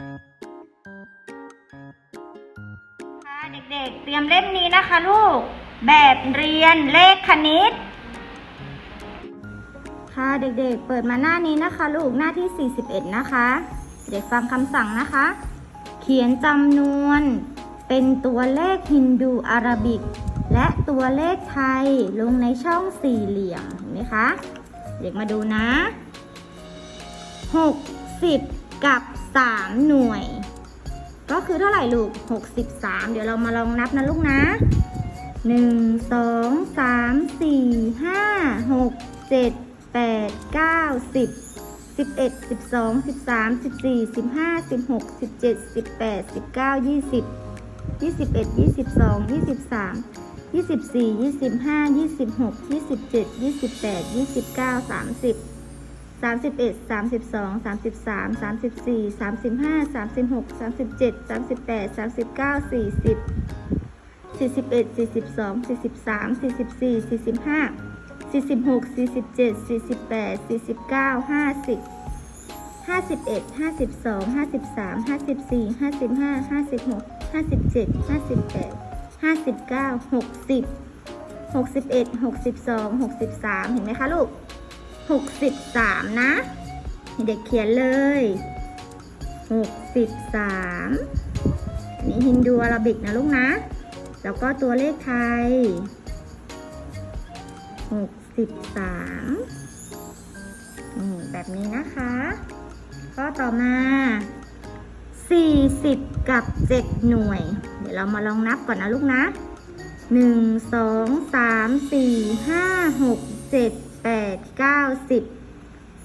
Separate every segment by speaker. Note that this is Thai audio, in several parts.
Speaker 1: ค่ะ เด็กๆ เตรียมเล่มนี้นะคะลูกแบบเรียนเลขคณิต ค่ะ เด็กๆ เปิดมาหน้านี้นะคะลูกหน้าที่ 41 นะคะ เด็กฟังคำสั่งนะคะ เขียนจำนวนเป็นตัวเลข ฮินดู อาราบิก และตัวเลขไทย ลงในช่องสี่เหลี่ยมเห็นไหมคะเด็กมาดูนะ6ิ0กับ 3 หน่วย ก็คือเท่าไหร่ลูก 63 เดี๋ยวเรามาลองนับนะลูกนะ 1 2 3 4 5 6 7 8 9 10 11 12 13 14 15 16 17 18 19 20 21 22 23 24 25 26 27 28 29 30สามสิบเอ็ดสามสิบสองสามสิบสามสามสิบสี่สามสิบห้าสามสิบหกสามสิบเจ็ดสามสิบแปดสามสิบเก้าสี่สิบสี่สิบเอ็ดสี่สิบสองสี่สิบสามสี่สิบสี่สี่สิบห้าสี่สิบหกสี่สิบเจ็ดสี่สิบแปดสี่สิบเก้าห้าสิบห้าสิบเอ็ดห้าสิบสองห้าสิบสามห้าสิบสี่ห้าสิบห้าห้าสิบหกห้าสิบเจ็ดห้าสิบแปดห้าสิบเก้าหกสิบหกสิบเอ็ดหกสิบสองหกสิบสามเห็นไหมคะลูก63 นะ เด็กเขียนเลย 63อันนี้ฮินดูอาราบิก นะ ลูกนะ แล้วก็ตัวเลขไทย63สามแบบนี้นะคะ ก็ต่อมา 40 กับ 7 หน่วย เดี๋ยวเรามาลองนับก่อนนะ ลูกนะ 1 2 3 4 5 6 7แปดเก้าสิบ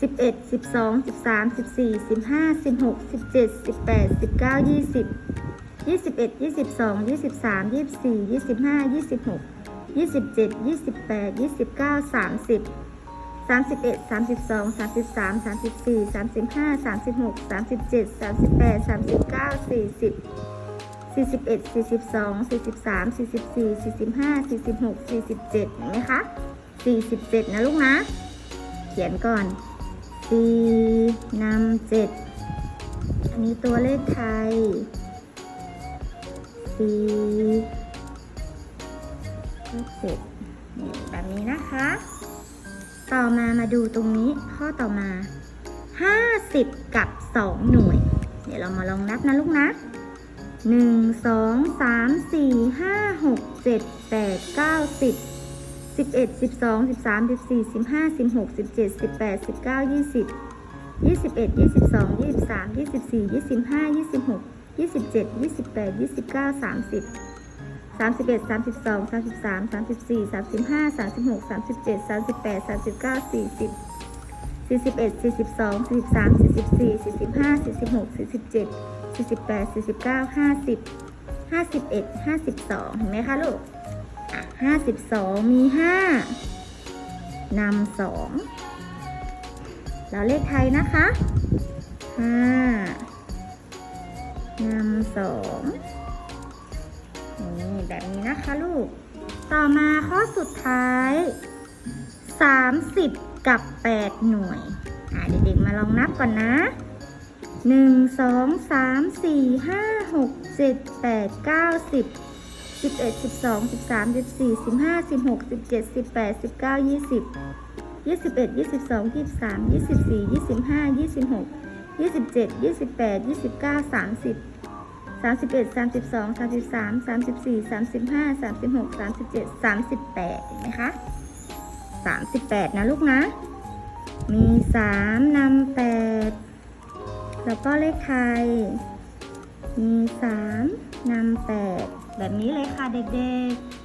Speaker 1: สิบเอ็ดสิบสองสิบสามสิบสี่สิบห้าสิบหกสิบเจ็ดสิบแปดสิบเก้ายี่สิบยี่สิบเอ็ดยี่สิบสองยี่สิบสามยี่สิบสี่ยี่สิบห้ายี่สิบหกยี่สิบเจ็ดยี่สิบแปดยี่สิบเก้าสามสิบสามสิบเอ็ดสามสิบสองสามสิบสามสามสิบสี่สามสิบห้าสามสิบหกสามสิบเจ็ดสามสิบแปดสามสิบเก้าสี่สิบสี่สิบเอ็ดสี่สิบสองสี่สิบสามสี่สิบสี่สี่สิบห้าสี่สิบหกสี่สิบเจ็ดเห็นไหมคะสสี่ิบเจ็ดนะลูกนะ เขียนก่อนสี่นำเจ็ดอันนี้ตัวเลขไทย4เลข7นี่แบบนี้นะคะ ต่อมามาดูตรงนี้ ข้อต่อมาห้าสิบกับสองหน่วย เดี๋ยวเรามาลองนับนะลูกนะหนึ่งสองสามสี่ห้าหกเจ็ด แปดเก้าสิบสิบเอ็ดสิบสองสิบสามสิบสี่สิบห้าสิบหกสิบเจ็ดสิบแปดสิบเก้ายี่สิบยี่สิบเอ็ดยี่สิบสองยี่สิบสามยี่สิบสี่ยี่สิบห้ายี่สิบหกยี่สิบเจ็ดยี่สิบแปดยี่สิบเก้าสามสิบสามสิบเอ็ดสามสิบสองสามสิบสามสามสิบสี่สามสิบห้าสามสิบหกสามสิบเจ็ดสามสิบแปดสามสิบเก้าสี่สิบสี่สิบเอ็ดสี่สิบสองสี่สิบสามสี่สิบสี่สี่สิบห้าสี่สิบหกสี่สิบเจ็ดสี่สิบแปดสี่สิบเก้าห้าสิบห้าสิบเอ็ดห้าสิบสองเห็นไหมคะลูกห้าสิบสองมีห้านำสองแล้วเลขไทยนะคะห้านำสองนี่แบบนี้นะคะลูก ต่อมาข้อสุดท้ายสามสิบกับแปดหน่วยเด็กๆมาลองนับก่อนนะ หนึ่งสองสามสี่ ห้าหกเจ็ดแปดเก้าสิบสิบเอ็ดสิบสองสิบสามสิบสี่สิบห้าสิบหกสิบเจ็ดสิบแปดสิบเก้ายี่สิบยี่สิบเอ็ดยี่สิบสองยี่สิบสามยี่สิบสี่ยี่สิบห้ายี่สิบหกยี่สิบเจ็ดยี่สิบแปดยี่สิบเก้าสามสิบสามสิบเอ็ดสามสิบสองสามสิบสามสามสิบสี่สามสิบห้าสามสิบหกสามสิบเจ็ดสามสิบแปดเห็นไหมคะสามสิบแปดนะลูกนะ มีสามนำแปดแล้วก็เลขไทย มีสามนำแปดแบบนี้เลยค่ะเด็ก